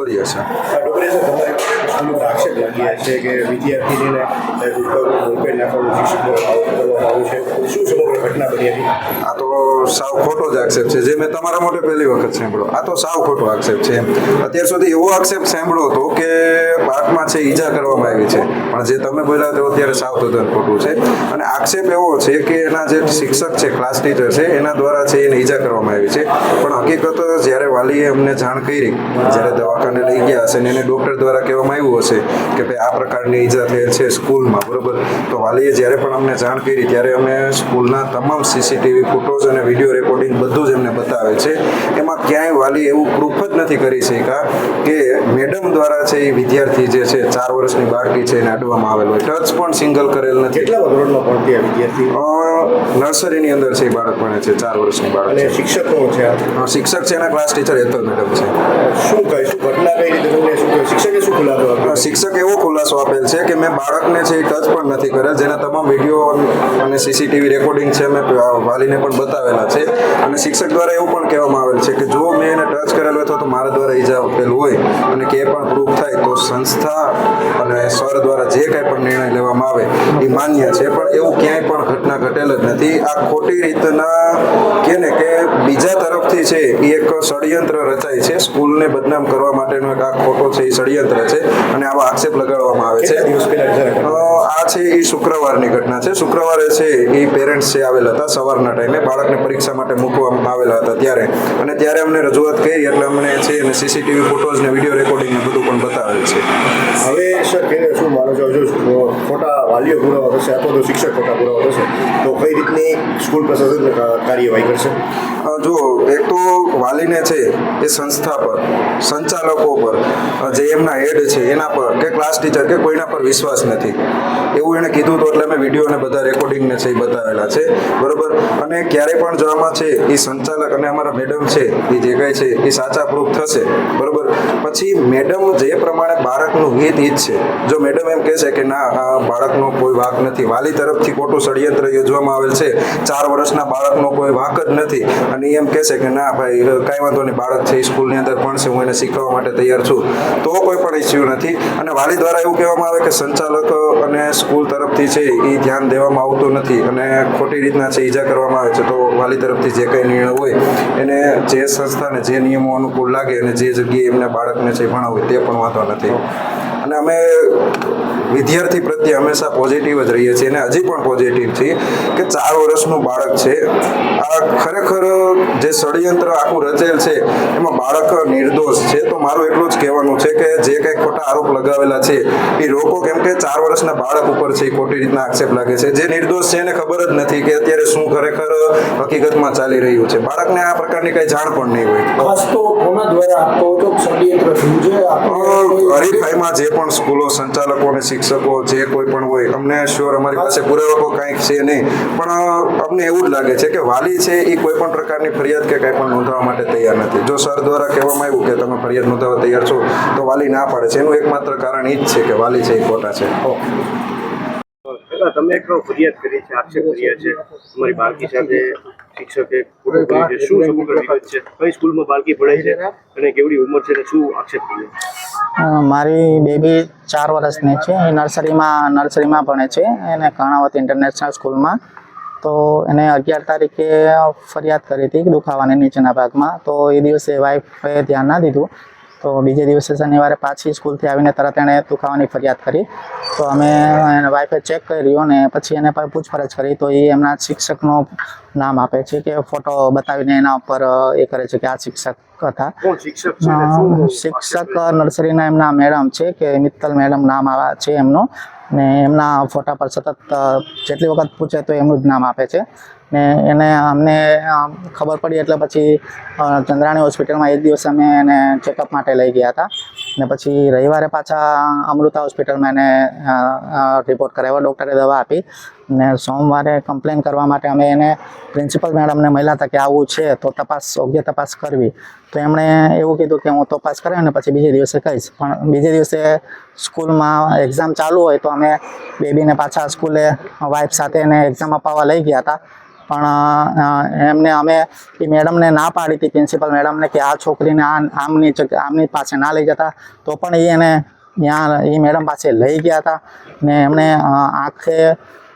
ડોબરિયા હશે. છે કે વિદ્યાર્થીને આ તો સાવ ખોટો જ આક્ષેપ છે જે મેં તમારા માટે પહેલી વખત સાંભળ્યો. આ તો સાવ ખોટો આક્ષેપ છે. અત્યાર સુધી એવો આક્ષેપ સાંભળ્યો હતો કે પાકમાં છે ઈજા કરવામાં આવી છે. પણ જે તમે બોલ્યા તો અત્યારે સાવ તદ્દન ખોટું છે. અને આક્ષેપ એવો છે કે એના જે શિક્ષક છે ક્લાસ ટીચર છે એના દ્વારા છે એને ઈજા કરવામાં આવી છે. પણ હકીકત જ્યારે વાલીએ અમને જાણ કરી જ્યારે દવાખાને લઈ ગયા હશે ને એને ડૉક્ટર દ્વારા કહેવામાં આવ્યું હશે કે ભાઈ આ પ્રકારની ઈજા થયેલ છે સ્કૂલમાં બરોબર? તો વાલીએ જ્યારે પણ અમને જાણ કરી ત્યારે અમે સ્કૂલના તમામ સીસીટીવી ફોટોઝ અને વીડિયો રેકોર્ડિંગ બધું જ એમને બતાવે છે. એમાં ક્યાંય વાલી એવું પ્રૂફ જ નથી કરી શક્યા કે મેડમ દ્વારા છે એ વિદ્યાર્થી જે છે ચાર વર્ષની બાળકી છે એને અડવામાં આવેલો ટચ પણ સિંગલ કરેલ નથી. કેટલા ધોરણમાં ભણતી આ વિદ્યાર્થી? નર્સરીની અંદર છે એ બાળક ભણે છે ચાર વર્ષની બાળક અને શિક્ષક કોણ છે શિક્ષક છે એના ક્લાસ ટીચર હેતલ મેડમ છે. શું કહે શિક્ષક એવો ખુલાસો આપેલ છે કે મેં બાળકને છે એ ટચ પણ નથી કર્યા, જેના તમામ વીડિયો અને સીસીટીવી રેકોર્ડિંગ છે મેં વાલીને પણ બતાવેલા છે. અને શિક્ષક દ્વારા એવું પણ કહેવામાં આવેલ છે કે જો મેં એને ટચ કરેલો હતો તો મારા દ્વારા ઈજા આપેલ હોય અને કે પણ પ્રૂફ થાય, તો સંસ્થા સર દ્વારા જે કાંઈ પણ નિર્ણય લેવામાં આવે એ માન્ય છે પણ એવું ક્યાંય પણ ઘટના ઘટેલ જ નથી. આ ખોટી રીતના કે ને કે બીજા તરફથી છે એ એક ષડયંત્ર રચાય છે. સ્કૂલને બદનામ કરવા માટેનો એક આ ખોટો છે એ ષડયંત્ર છે અને આવા આક્ષેપ લગાડવામાં આવે છે. આ છે એ શુક્રવારની ઘટના છે. શુક્રવારે છે એ પેરેન્ટ્સ છે આવેલા હતા સવારના ટાઈમે બાળકને પરીક્ષા માટે મૂકવામાં આવેલા હતા ત્યારે. અને ત્યારે અમને રજૂઆત કરી એટલે અમને છે અને સીસીટીવી ફોટોઝ ને વીડિયો રેકોર્ડિંગ ને બધું પણ બતાવેલ છે. હવે સર શું માનો છો? જો ખોટા વાલીઓ પુરાવા થશે અથવા તો શિક્ષક ખોટા પુરાવા થશે, તો કઈ રીતની સ્કૂલ પ્રશાસન કાર્યવાહી કરશે? જો, એક તો વાલીને છે એ સંસ્થા પર, સંચાલકો પર જે એમના હેડ છે, એના પર, કે ક્લાસ ટીચર કે કોઈના પર વિશ્વાસ નથી. એવું એણે કીધું તો એટલે મેં વીડિયો અને બધા રેકોર્ડિંગને છે એ બતાવેલા છે, બરોબર? અને ક્યારે પણ જવામાં છે, એ સંચાલક અને અમારા મેડમ છે, એ જે કાંઈ છે, એ સાચા પ્રૂફ થશે, બરોબર? પછી મેડમ જે પ્રમાણે બાળકનું હિત હિત છે જો મેડમ એમ કહેશે કે ના, આ બાળકનો કોઈ વાક નથી. વાલી તરફથી ખોટું ષડયંત્ર યોજવામાં આવેલ છે. ચાર વર્ષના બાળકનો કોઈ વાક જ નથી. અને એમ કહેશે કે ના ભાઈ, કાંઈ વાંધો નહીં, બાળક છે સ્કૂલની અંદર ભણશે હું એને શીખવવા માટે તૈયાર છું. તો કોઈ પણ ઇસ્યુ નથી. અને વાલી દ્વારા એવું કહેવામાં આવે કે સંચાલક અને સ્કૂલ તરફથી છે એ ધ્યાન દેવામાં આવતું નથી. અને ખોટી રીતના છે, ઈજા કરવામાં આવે છે. તો વાલી તરફથી જે કંઈ નિર્ણય હોય, એને જે સંસ્થાને જે નિયમો અનુકૂળ લાગે અને જે જગ્યાએ એમને બાળકને છે, ભણાવવું તે પણ વાંધો નથી. અને અમે વિદ્યાર્થી પ્રત્યે હંમેશા પોઝિટિવ જ રહીએ છીએ અને હજી પણ પોઝિટિવ છીએ કે ચાર વર્ષનું બાળક છે. આ ખરેખર જે ષડયંત્ર આખું રચેલ છે એમાં બાળક નિર્દોષ છે. તો મારું એટલું જ કહેવાનું છે કે જે કંઈ ખોટા આરોપ લગાવેલા છે એ રોકો કેમ કે ચાર વર્ષના બાળક ઉપર છે એ ખોટી રીતના આક્ષેપ લાગે છે. જે નિર્દોષ છે એને ખબર જ નથી કે અત્યારે શું ખરેખર હકીકતમાં ચાલી રહ્યું છે. બાળકને આ પ્રકારની કઈ જાણ પણ નહીં હોય. ખાસ તો કોના દ્વારા આપતો હતો? ષડયંત્ર થયું છે હરીફાઈમાં જે પણ સ્કૂલો સંચાલકો અને શિક્ષકો જે કોઈ પણ હોય અમને શ્યોર અમારી પાસે પુરાવો કાંઈક છે નહીં. પણ અમને એવું જ લાગે છે કે વાલી છે એ કોઈ પણ પ્રકારની ફરિયાદ કે કાંઈ પણ નોંધવા માટે તૈયાર નથી. જો સર દ્વારા કહેવામાં આવ્યું કે તમે ફરિયાદ નોંધાવવા તૈયાર છો તો વાલી ના પાડે છે. એનું એકમાત્ર કારણ એ જ છે કે વાલી છે એ ખોટા છે. તમે એક ફરિયાદ કરી છે આક્ષેપ કર્યા છે. તમારી બાળકી સાથે શિક્ષકે ખોટું કર્યું છે. શું સમગ્ર વિગત છે? કઈ સ્કૂલમાં બાળકી ભણે છે અને કેવડી ઉંમર છે અને શું આક્ષેપ કર્યો? મારી બેબી ચાર વર્ષની છે. એ નર્સરીમાં નર્સરીમાં ભણે છે. એને કર્ણાવત ઇન્ટરનેશનલ સ્કૂલમાં. તો એને અગિયાર તારીખે ફરિયાદ કરી હતી દુખાવાની નીચેના ભાગમાં. તો એ દિવસે વાઈફે ધ્યાન ના દીધું. તો બીજે દિવસે શનિવારે પાછી સ્કૂલથી આવીને તરત એણે દુખાવાની ફરિયાદ કરી. તો અમે એને વાઈફે ચેક કર્યું ને પછી એને પછી પૂછપરછ કરી. તો એ એમના શિક્ષકનું નામ આપે છે કે ફોટો બતાવીને એના ઉપર એ કરે છે કે આ શિક્ષક હતા. શિક્ષક નર્સરીના એમના મેડમ છે કે મિત્તલ મેડમ નામ આવા છે એમનું. ને એમના ફોટા પર સતત જેટલી વખત પૂછે તો એમનું જ નામ આપે છે. ને એને અમને ખબર પડી એટલે પછી ચંદ્રાણી હોસ્પિટલમાં એક દિવસ અમે એને ચેકઅપ માટે લઈ ગયા હતા. ને પછી રવિવારે પાછા અમૃતા હોસ્પિટલમાં એને રિપોર્ટ કરાવ્યો, ડૉક્ટરે દવા આપી. ને સોમવારે કમ્પ્લેન કરવા માટે અમે એને પ્રિન્સિપલ મેડમને મળ્યા હતા કે આવું છે, તો તપાસ, યોગ્ય તપાસ કરવી. તો એમણે એવું કીધું કે હું તપાસ કરાવી ને પછી બીજે દિવસે કહીશ. પણ બીજે દિવસે સ્કૂલમાં એક્ઝામ ચાલુ હોય તો અમે બેબીને પાછા સ્કૂલે વાઇફ સાથે એને એક્ઝામ અપાવવા લઈ ગયા હતા. પણ એમને અમે એ મેડમને ના પાડી હતી પ્રિન્સિપલ મેડમને કે આ છોકરીને આ આમની આમની પાસે ના લઈ જતા. તો પણ એ એને ત્યાં, એ મેડમ પાસે લઈ ગયા હતા ને એમણે આંખે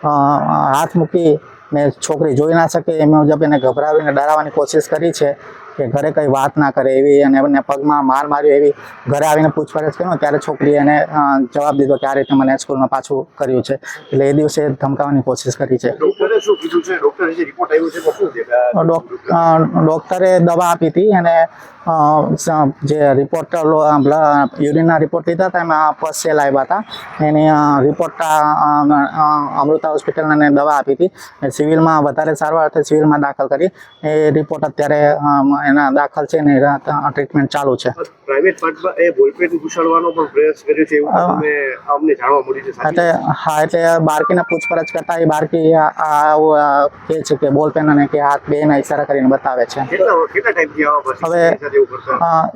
હાથ મૂકી ને છોકરી જોઈ ના શકે એ મુજબ એને ગભરાવીને ડરાવવાની કોશિશ કરી છે. કે ઘરે કંઈ વાત ના કરે એવી અને એમને પગમાં માર માર્યો એવી ઘરે આવીને પૂછપરછ કર્યો ત્યારે છોકરીએ એને જવાબ દીધો કે આ રીતે મને સ્કૂલમાં પાછું કર્યું છે. એટલે એ દિવસે ધમકાવવાની કોશિશ કરી છે. ડોક્ટરે દવા આપી હતી અને જે રિપોર્ટ યુરિનના રિપોર્ટ લીધા હતા એમાં પસ સેલ આવ્યા હતા. એની રિપોર્ટ અમૃતા હોસ્પિટલને દવા આપી હતી. સિવિલમાં વધારે સારવાર થઈ સિવિલમાં દાખલ કરી. એ રિપોર્ટ અત્યારે એના દાખલ છે ને ટ્રીટમેન્ટ ચાલુ છે. પ્રાઇવેટ પાર્ટમાં એ બોલપેન ઘુસાડવાનો પણ પ્રયાસ કર્યો છે એવું હા. અમને જાણવા મળ્યું છે એટલે હા એટલે બાળકીને પૂછપરછ કરતા એ બાળકી આ- કહે છે કે બોલ પેન અને કે હાથ બેના ઇશારા કરીને બતાવે છે. હવે-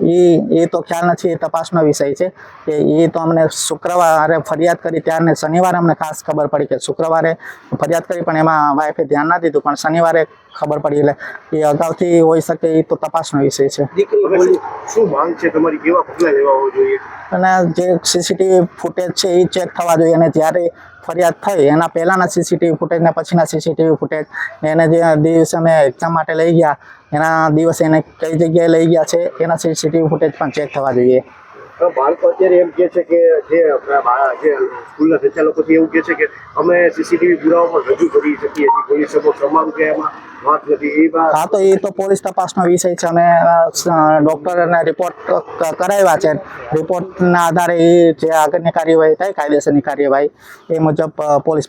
એ એ તો ખ્યાલ નથી એ તપાસનો વિષય છે કે એ તો અમને શુક્રવારે ફરિયાદ કરી ત્યારને શનિવારે અમને ખાસ ખબર પડી કે શુક્રવારે ફરિયાદ કરી પણ એમાં વાઈફે ધ્યાન ના દીધું પણ શનિવારે ખબર પડી એટલે એ અગાઉથી હોઈ શકે એ તો તપાસનો વિષય છે. શું માંગ છે? તમારી કેવા પગલાં લેવા જોઈએ? અને જે સીસીટીવી ફૂટેજ છે એ ચેક થવા જોઈએ અને જ્યારે ફરિયાદ થઈ એના પહેલાંના સીસીટીવી ફૂટેજ ને પછીના સીસીટીવી ફૂટેજ એને જે દિવસે અમે એક્ઝામ માટે લઈ ગયા એના દિવસે એને કઈ જગ્યાએ લઈ ગયા છે એના સીસીટીવી ફૂટેજ પણ ચેક થવા જોઈએ. બાળકો અત્યારે એમ કે છે કે જે જે સ્કૂલના સંચાલકોથી એવું કે છે કે અમે સીસીટીવી પુરાવા પણ રજૂ કરી શકીએ છીએ. પોલીસ સમક્ષ અમારું કે એમાં હા, તો એ તો પોલીસ તપાસનો વિષય છે અમે ડોક્ટરને રિપોર્ટ કરાવ્યા છે. રિપોર્ટના આધારે એ જે આગળની કાર્યવાહી થાય, કાયદેસરની કાર્યવાહી, એ મુજબ પોલીસ